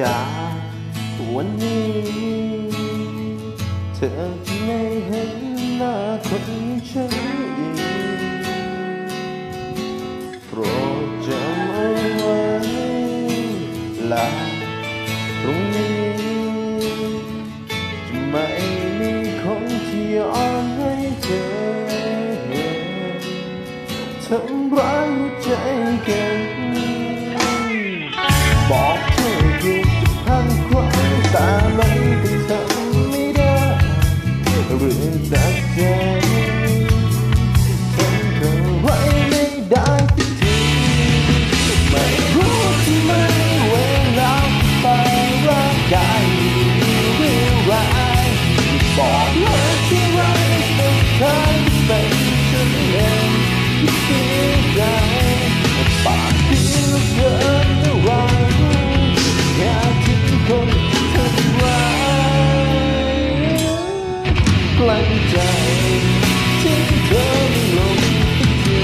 จากวันนี้ เธอไม่เห็นหน้าคนฉันอีกโปรดจำเอาไว้และตรงนี้ จะไม่มีคนที่ยอมให้เธอทำร้ายหัวใจกันบอก กลั้นใจที่เธอไม่ลงสักที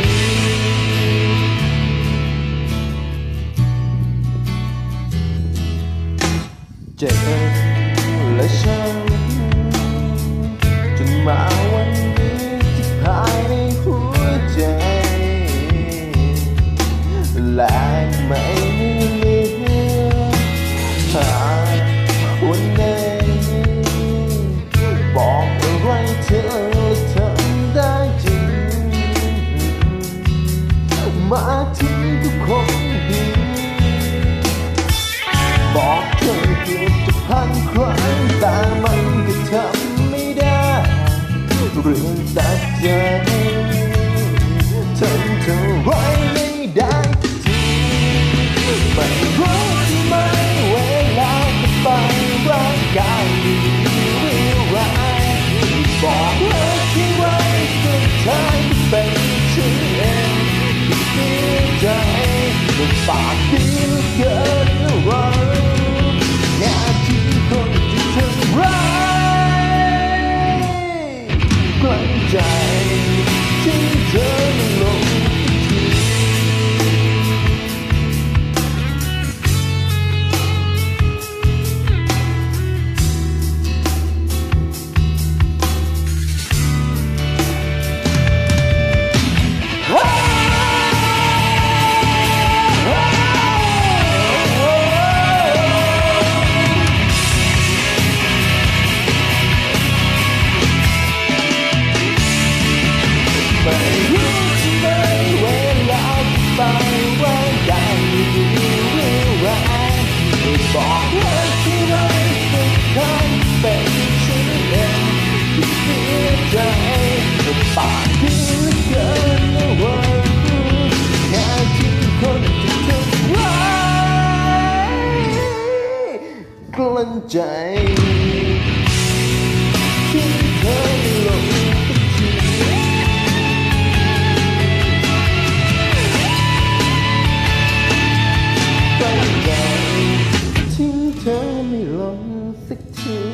เจ็บและช้ำจนมาวันนี้ที่ภายในหัวใจและไม่ เรื่องตัดใจทำเธอไว้ไม่ได้สักทีไม่รู้ทำไมเวลาจะไปร่างกายมีเรื่ร้ายบอกเลยที่ไว้สุดท้ายก็เป็นฉันเองที่เสียใจแต่ปากดี กลั้นใจ กลั้นใจคิดเคยหลงตั้งใจทิ้งเธอไม่ลงสักที